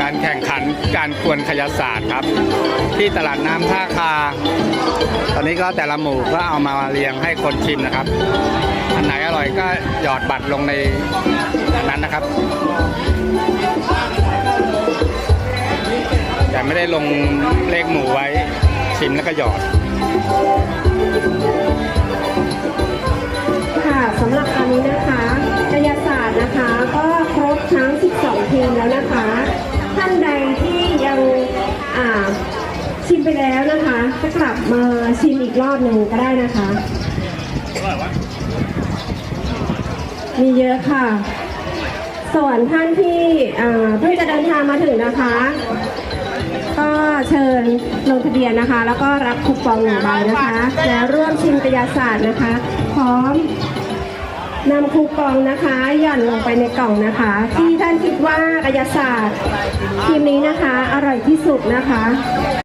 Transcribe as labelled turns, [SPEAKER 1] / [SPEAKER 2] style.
[SPEAKER 1] การแข่งขันการกวนขยศาสตร์ครับ ที่ตลาดน้ำท่าคา ตอนนี้ก็แต่ละหมู่ก็เอามาเรียงให้คนชิมนะครับ อันไหนอร่อยก็หยอดบัตรลงในนนั้นนะครับ แต่ไม่ได้ลงเลขหมู่ไว้ชิมแล้วก็หยอด
[SPEAKER 2] มไปแล้วนะคะก็กลับมาชิมอีกรอบหนึ่งก็ได้นะคะ มีเยอะค่ะ ส่วนท่านที่เพิ่งจะเดินทางมาถึงนะคะ ก็เชิญลงทะเบียนนะคะ แล้วก็รับคูปองหนึ่งใบนะคะ แล้วร่วมชิมกายศาสตร์นะคะ พร้อมนำคูปองนะคะหย่อนลงไปในกล่องนะคะ ที่ท่านคิดว่ากายศาสตร์ทีมนี้นะคะ อร่อยที่สุดนะคะ